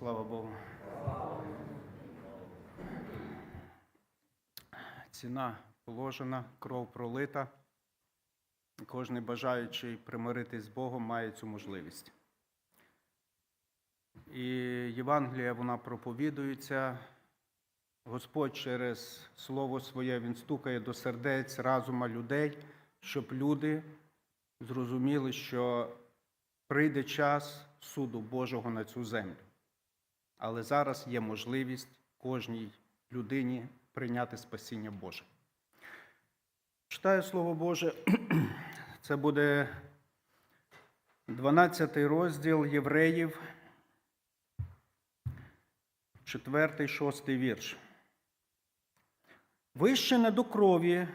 Слава Богу. Ціна положена, кров пролита. Кожен бажаючий примиритись з Богом має цю можливість. І Євангелія вона проповідується. Господь через Слово Своє Він стукає до сердець разума людей, щоб люди зрозуміли, що прийде час суду Божого на цю землю. Але зараз є можливість кожній людині прийняти спасіння Боже. Читаю Слово Боже, це буде 12 розділ Євреїв, 4, 6 вірш. Ви ще не до крові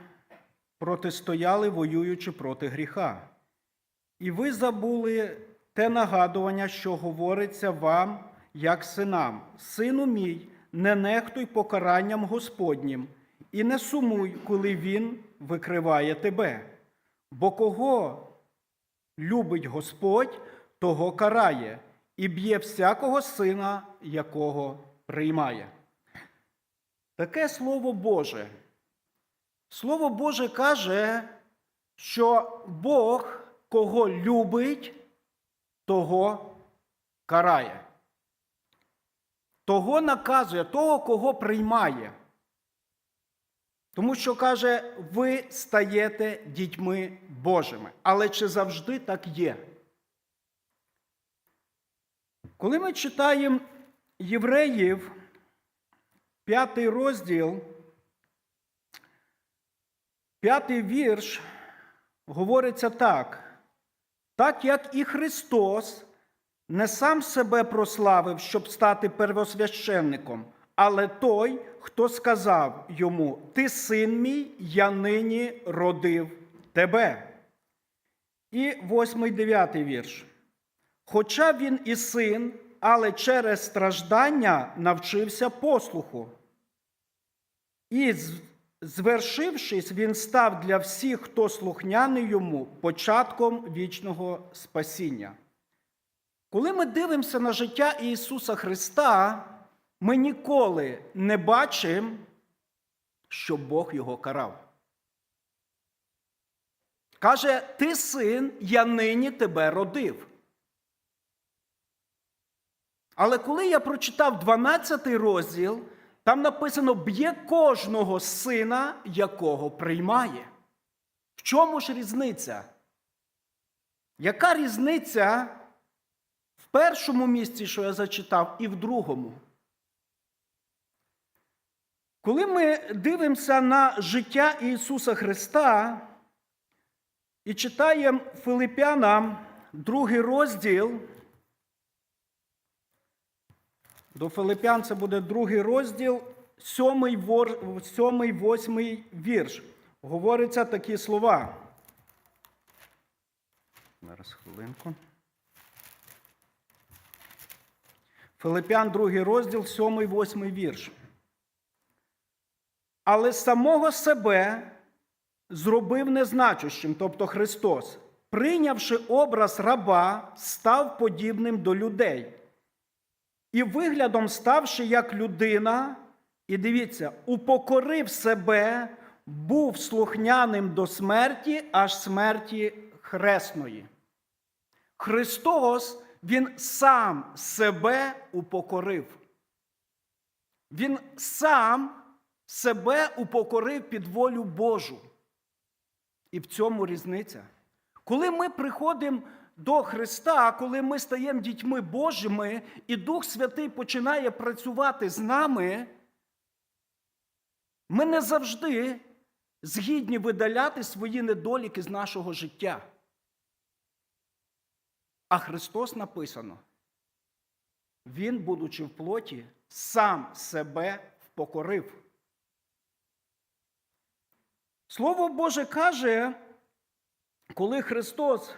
протистояли, воюючи проти гріха. І ви забули те нагадування, що говориться вам, як синам. Сину мій, не нехтуй покаранням Господнім, і не сумуй, коли Він викриває тебе. Бо кого любить Господь, того карає, і б'є всякого сина, якого приймає. Таке Слово Боже. Слово Боже каже, що Бог, кого любить, того карає. Того наказує, того, кого приймає. Тому що каже, ви стаєте дітьми Божими. Але чи завжди так є? Коли ми читаємо євреїв, п'ятий розділ, п'ятий вірш, говориться так. Так як і Христос не сам себе прославив, щоб стати первосвященником, але той, хто сказав йому: Ти син мій, я нині родив тебе. І восьмий дев'ятий вірш. Хоча він і син, але через страждання навчився послуху. І, звершившись, він став для всіх, хто слухняний йому, початком вічного спасіння. Коли ми дивимося на життя Ісуса Христа, ми ніколи не бачимо, що Бог його карав. Каже, ти син, я нині тебе родив. Але коли я прочитав 12 розділ, там написано б'є кожного сина, якого приймає. В чому ж різниця? Яка різниця першому місці, що я зачитав, і в другому? Коли ми дивимося на життя Ісуса Христа і читаємо Филипянам другий розділ, до Филипян це буде другий розділ, сьомий, сьомий восьмий вірш. Говориться такі слова. Зараз хвилинку. Филипян, другий розділ, сьомий, восьмий вірш. Але самого себе зробив незначущим, тобто Христос, прийнявши образ раба, став подібним до людей. І виглядом ставши як людина, і дивіться, упокорив себе, був слухняним до смерті, аж смерті хресної. Христос, Він сам себе упокорив. Він сам себе упокорив під волю Божу. І в цьому різниця. Коли ми приходимо до Христа, коли ми стаємо дітьми Божими, і Дух Святий починає працювати з нами, ми не завжди згідні видаляти свої недоліки з нашого життя. А Христос написано, Він, будучи в плоті, сам себе впокорив. Слово Боже каже, коли Христос е,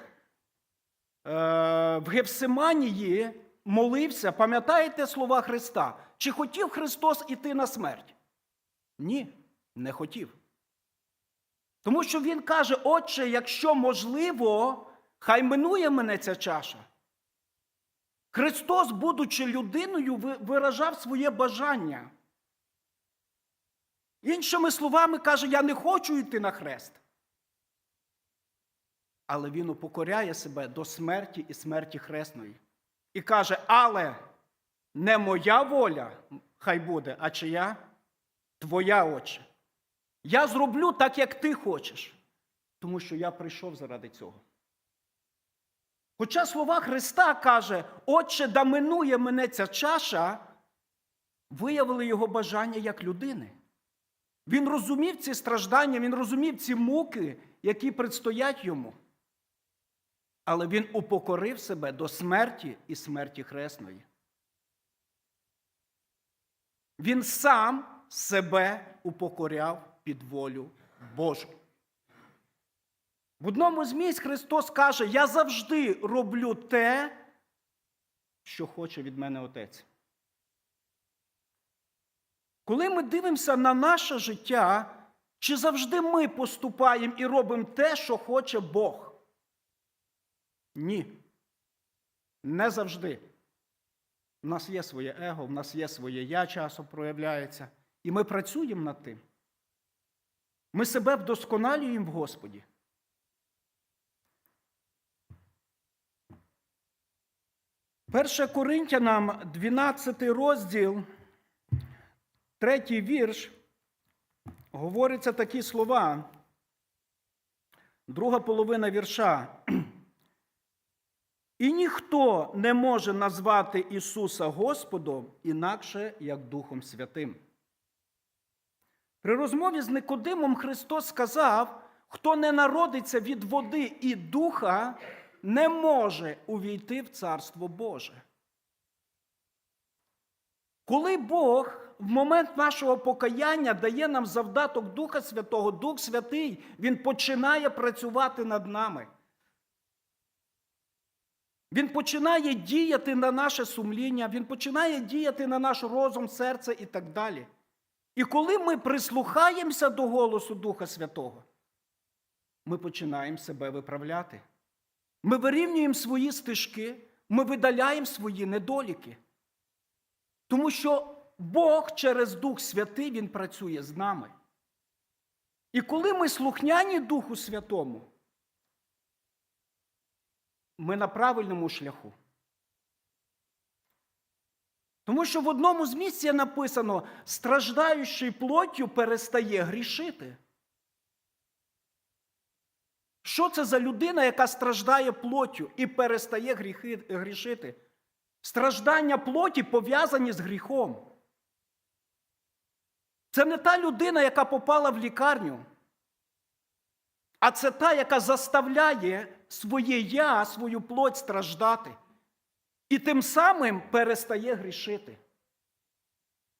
в Гефсиманії молився, пам'ятаєте слова Христа? Чи хотів Христос іти на смерть? Ні, не хотів. Тому що Він каже, Отче, якщо можливо, хай минує мене ця чаша. Христос, будучи людиною, виражав своє бажання. Іншими словами, каже, я не хочу йти на хрест. Але він упокоряє себе до смерті і смерті хресної. І каже: але не моя воля хай буде, а чия? Твоя отче. Я зроблю так, як ти хочеш, тому що я прийшов заради цього. Хоча слова Христа каже, Отче, да минує мене ця чаша, виявили його бажання як людини. Він розумів ці страждання, він розумів ці муки, які предстоять йому. Але він упокорив себе до смерті і смерті хресної. Він сам себе упокоряв під волю Божу. В одному з місць Христос каже: Я завжди роблю те, що хоче від мене Отець. Коли ми дивимося на наше життя, чи завжди ми поступаємо і робимо те, що хоче Бог? Ні. Не завжди. У нас є своє его, в нас є своє я часом проявляється. І ми працюємо над тим. Ми себе вдосконалюємо в Господі. Перше Коринтянам, 12 розділ, третій вірш, говориться такі слова. Друга половина вірша. І ніхто не може назвати Ісуса Господом інакше, як Духом Святим. При розмові з Никодимом Христос сказав, хто не народиться від води і духа, не може увійти в Царство Боже. Коли Бог в момент нашого покаяння дає нам завдаток Духа Святого, Дух Святий, Він починає працювати над нами. Він починає діяти на наше сумління, він починає діяти на наш розум, серце і так далі. І коли ми прислухаємося до голосу Духа Святого, ми починаємо себе виправляти. Ми вирівнюємо свої стежки, ми видаляємо свої недоліки. Тому що Бог через Дух Святий Він працює з нами. І коли ми слухняні Духу Святому, ми на правильному шляху. Тому що в одному з місць є написано, страждаючий плоттю перестає грішити. Що це за людина, яка страждає плоттю і перестає гріхи, грішити? Страждання плоті пов'язані з гріхом. Це не та людина, яка попала в лікарню, а це та, яка заставляє своє я, свою плоть страждати. І тим самим перестає грішити.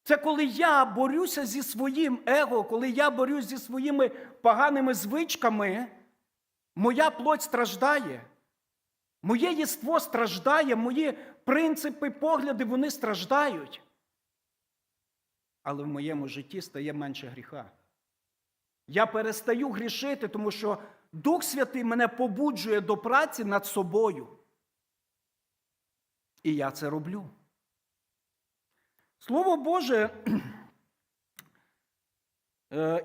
Це коли я борюся зі своїм его, коли я борюсь зі своїми поганими звичками, моя плоть страждає. Моє єство страждає, мої принципи, погляди, вони страждають. Але в моєму житті стає менше гріха. Я перестаю грішити, тому що Дух Святий мене побуджує до праці над собою. І я це роблю. Слово Боже,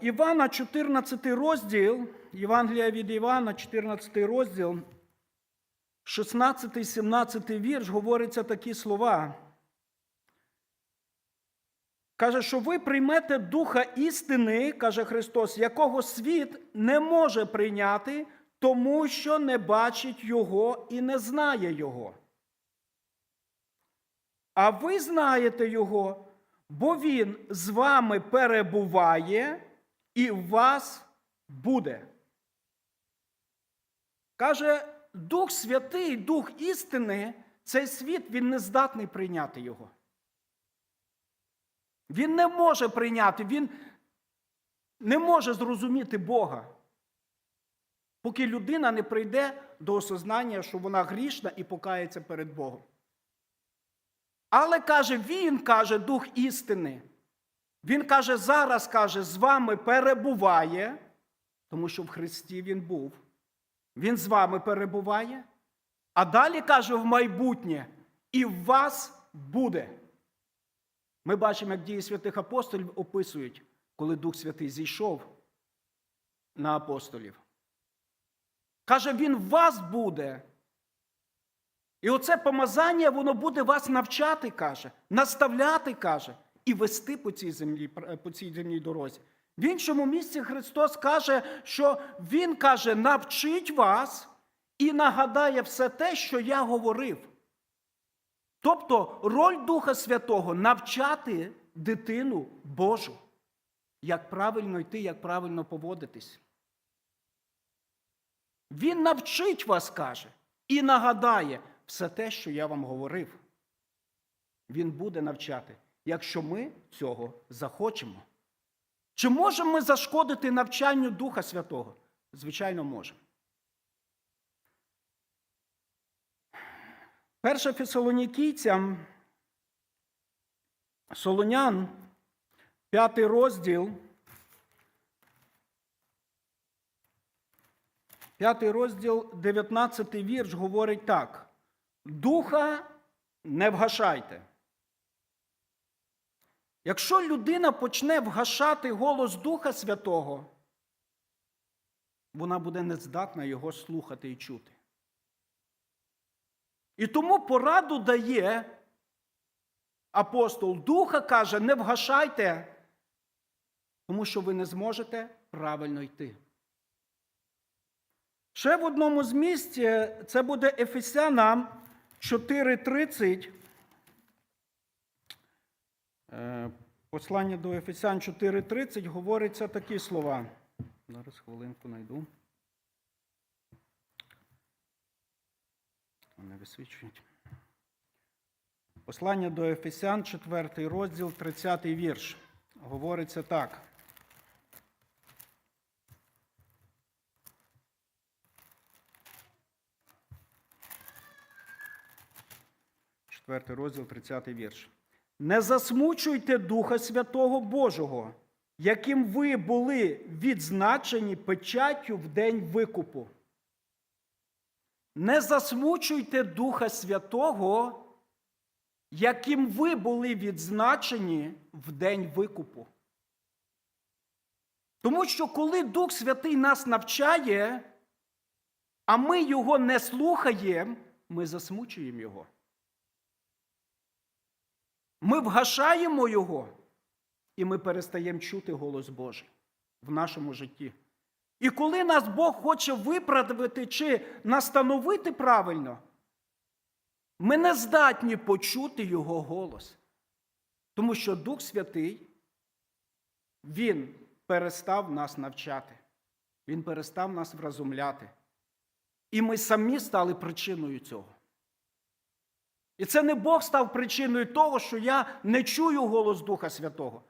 Івана, 14 розділ, Євангелія від Івана, 14 розділ, 16-17 вірш, говориться такі слова. Каже, що ви приймете Духа істини, каже Христос, якого світ не може прийняти, тому що не бачить Його і не знає Його. А ви знаєте Його, бо Він з вами перебуває і в вас буде. Каже, Дух Святий, Дух істини, цей світ він не здатний прийняти його. Він не може прийняти, він не може зрозуміти Бога, поки людина не прийде до осознання, що вона грішна і покається перед Богом. Але каже, він каже Дух істини. Він каже, зараз каже, з вами перебуває, тому що в Христі Він був. Він з вами перебуває. А далі каже в майбутнє, і в вас буде. Ми бачимо, як дії святих апостолів описують, коли Дух Святий зійшов на апостолів. Каже, він в вас буде. І оце помазання, воно буде вас навчати, каже, наставляти, каже, і вести по цій землі, по цій земній дорозі. В іншому місці Христос каже, що Він каже, навчить вас і нагадає все те, що я говорив. Тобто роль Духа Святого навчати дитину Божу, як правильно йти, як правильно поводитись. Він навчить вас, каже, і нагадає все те, що я вам говорив. Він буде навчати, якщо ми цього захочемо. Чи можемо ми зашкодити навчанню Духа Святого? Звичайно, можемо. Перша Фесалонікійцям, Солонян, п'ятий розділ. П'ятий розділ, 19 вірш говорить так: Духа не вгашайте. Якщо людина почне вгашати голос Духа Святого, вона буде нездатна його слухати і чути. І тому пораду дає апостол Духа каже, не вгашайте, тому що ви не зможете правильно йти. Ще в одному з місць це буде Ефесянам 4.30. Е, Послання до Ефесян 4.30 говориться такі слова. Зараз хвилинку знайду. Не висвічують. Послання до Ефесян, 4 розділ, 30 вірш. Говориться так. Четвертий розділ, 30 вірш. Не засмучуйте Духа Святого Божого, яким ви були відзначені печаттю в день викупу. Не засмучуйте Духа Святого, яким ви були відзначені в день викупу. Тому що коли Дух Святий нас навчає, а ми його не слухаємо, ми засмучуємо його. Ми вгашаємо його, і ми перестаємо чути голос Божий в нашому житті. І коли нас Бог хоче виправити чи настановити правильно, ми не здатні почути Його голос. Тому що Дух Святий, Він перестав нас навчати, Він перестав нас вразумляти. І ми самі стали причиною цього. І це не Бог став причиною того, що я не чую голос Духа Святого.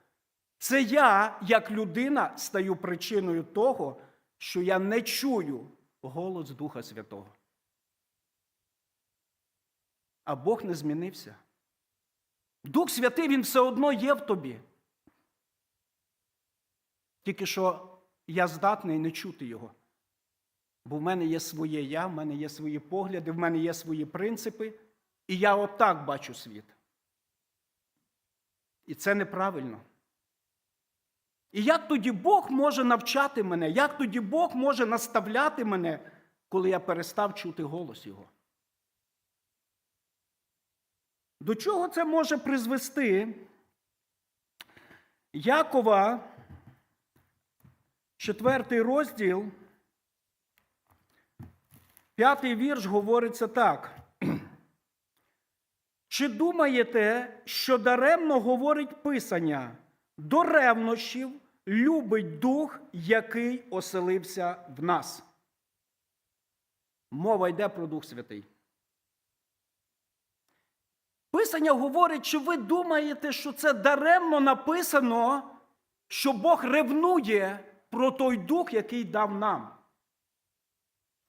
Це я, як людина, стаю причиною того, що я не чую голос Духа Святого. А Бог не змінився. Дух Святий, Він все одно є в тобі. Тільки що я здатний не чути його. Бо в мене є своє я, в мене є свої погляди, в мене є свої принципи, і я отак бачу світ. І це неправильно. І як тоді Бог може навчати мене, як тоді Бог може наставляти мене, коли я перестав чути голос Його? До чого це може призвести? Якова, четвертий розділ, п'ятий вірш говориться так. Чи думаєте, що даремно говорить Писання? До ревнощів любить дух, який оселився в нас. Мова йде про Дух Святий. Писання говорить, чи ви думаєте, що це даремно написано, що Бог ревнує про той дух, який дав нам.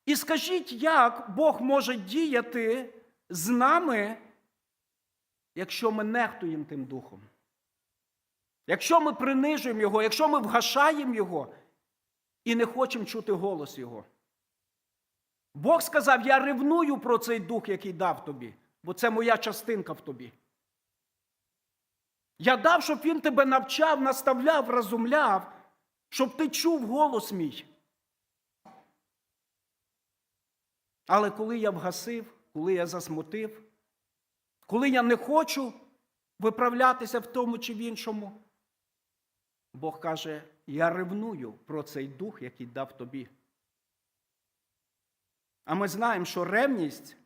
І скажіть, як Бог може діяти з нами, якщо ми нехтуємо тим духом? Якщо ми принижуємо Його, якщо ми вгашаємо Його і не хочемо чути голос Його. Бог сказав: Я ревную про цей дух, який дав тобі. бо це моя частинка в тобі. Я дав, щоб він тебе навчав, наставляв, розумляв, щоб ти чув голос мій. Але коли я вгасив, коли я засмутив, коли я не хочу виправлятися в тому чи в іншому, Бог каже: я ревную про цей дух, який дав тобі. А ми знаємо, що ревність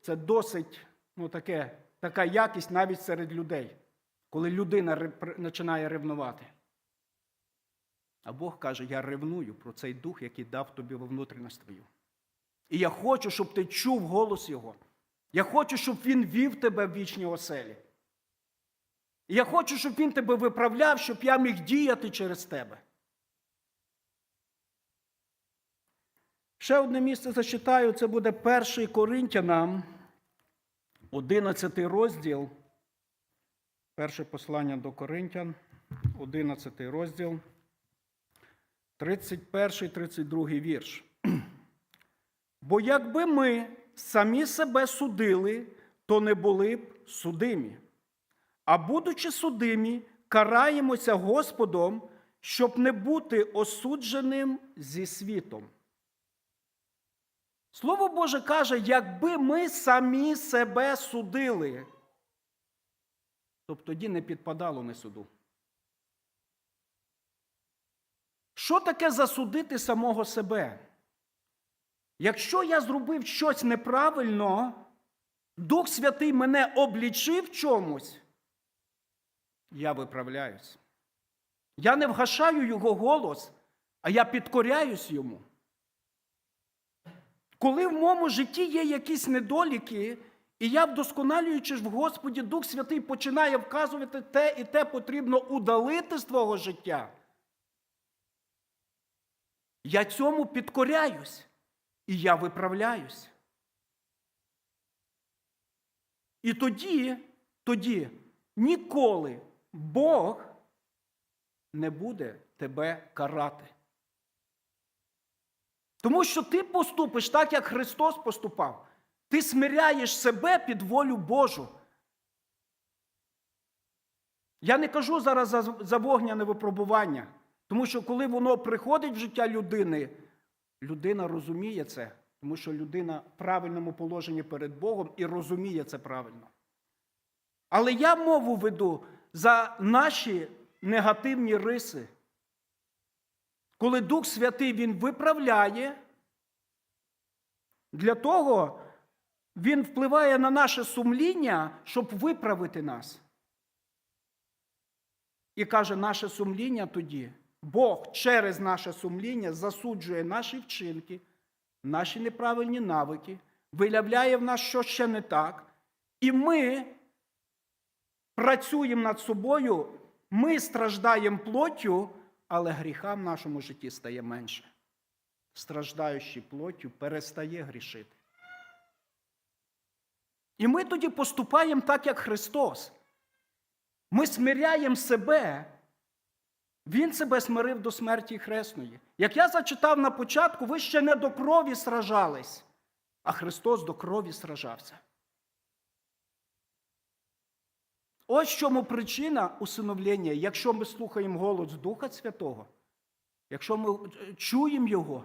це досить ну, таке, така якість навіть серед людей, коли людина починає ревнувати. А Бог каже: я ревную про цей дух, який дав тобі во внутрішність твою. І я хочу, щоб ти чув голос Його. Я хочу, щоб Він вів тебе в вічні оселі. Я хочу, щоб він тебе виправляв, щоб я міг діяти через тебе. Ще одне місце зачитаю, це буде 1 Коринтянам, 11 розділ. Перше послання до Коринтян, 11 розділ, 31, 32 вірш. Бо якби ми самі себе судили, то не були б судимі. А будучи судимі, караємося Господом, щоб не бути осудженим зі світом. Слово Боже каже, якби ми самі себе судили, то б тоді не підпадало не суду. Що таке засудити самого себе? Якщо я зробив щось неправильно, Дух Святий мене облічив чомусь, я виправляюсь. Я не вгашаю його голос, а я підкоряюсь йому. Коли в моєму житті є якісь недоліки, і я, вдосконалюючи в Господі, Дух Святий починає вказувати те і те потрібно удалити з твого життя. Я цьому підкоряюсь і я виправляюсь. І тоді, тоді ніколи Бог не буде тебе карати. Тому що ти поступиш так, як Христос поступав. Ти смиряєш себе під волю Божу. Я не кажу зараз за, вогняне випробування, тому що коли воно приходить в життя людини, людина розуміє це, тому що людина в правильному положенні перед Богом і розуміє це правильно. Але я мову веду за наші негативні риси. Коли Дух Святий Він виправляє, для того Він впливає на наше сумління, щоб виправити нас. І каже, наше сумління тоді, Бог через наше сумління засуджує наші вчинки, наші неправильні навики, виявляє в нас, що ще не так. І ми працюємо над собою, ми страждаємо плоттю, але гріха в нашому житті стає менше. Страждаючи плоттю, перестає грішити. І ми тоді поступаємо так, як Христос. Ми смиряємо себе. Він себе смирив до смерті хресної. Як я зачитав на початку, ви ще не до крові сражались, а Христос до крові сражався. Ось чому причина усиновлення, якщо ми слухаємо голос Духа Святого, якщо ми чуємо Його,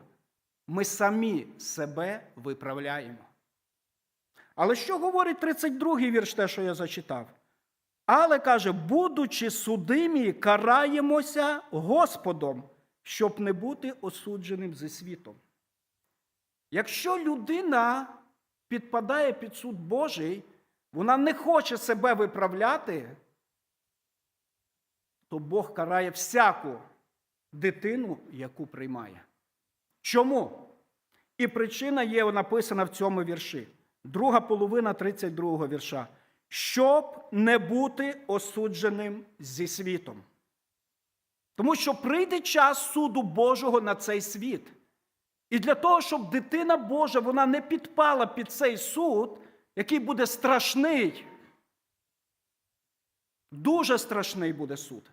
ми самі себе виправляємо. Але що говорить 32-й вірш, те, що я зачитав? Але каже, будучи судимі, караємося Господом, щоб не бути осудженим зі світом. Якщо людина підпадає під суд Божий, вона не хоче себе виправляти, то Бог карає всяку дитину, яку приймає. Чому? І причина є написана в цьому вірші. Друга половина 32 го вірша. Щоб не бути осудженим зі світом. Тому що прийде час суду Божого на цей світ. І для того, щоб дитина Божа вона не підпала під цей суд, який буде страшний, дуже страшний буде суд.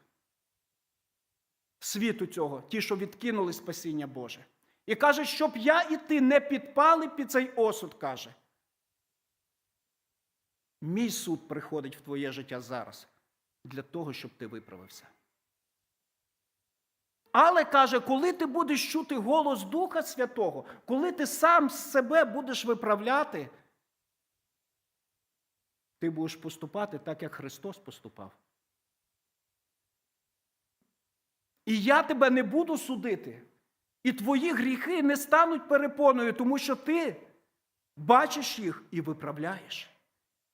Світу цього, ті, що відкинули спасіння Боже. І каже, щоб я і ти не підпали під цей осуд, каже. Мій суд приходить в твоє життя зараз для того, щоб ти виправився. Але каже, коли ти будеш чути голос Духа Святого, коли ти сам себе будеш виправляти, ти будеш поступати так, як Христос поступав. І я тебе не буду судити, і твої гріхи не стануть перепоною, тому що ти бачиш їх і виправляєш.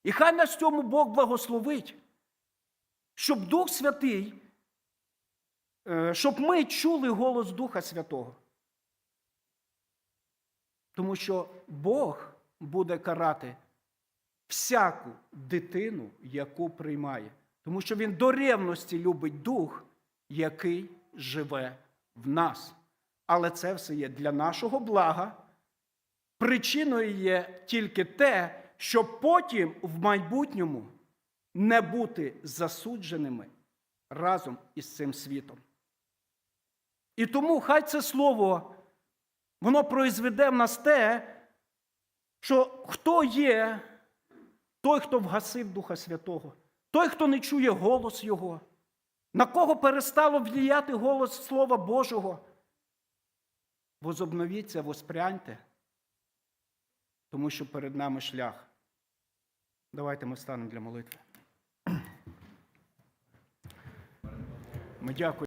І хай нас цьому Бог благословить, щоб Дух Святий, е, щоб ми чули голос Духа Святого. Тому що Бог буде карати всяку дитину, яку приймає. Тому що Він до ревності любить дух, який живе в нас. Але це все є для нашого блага. Причиною є тільки те, щоб потім в майбутньому не бути засудженими разом із цим світом. І тому хай це слово, воно произведе в нас те, що хто є той, хто вгасив Духа Святого, той, хто не чує голос Його, на кого перестало вліяти голос Слова Божого. Возобновіться, воспряньте, тому що перед нами шлях. Давайте ми станемо для молитви. Ми дякуємо.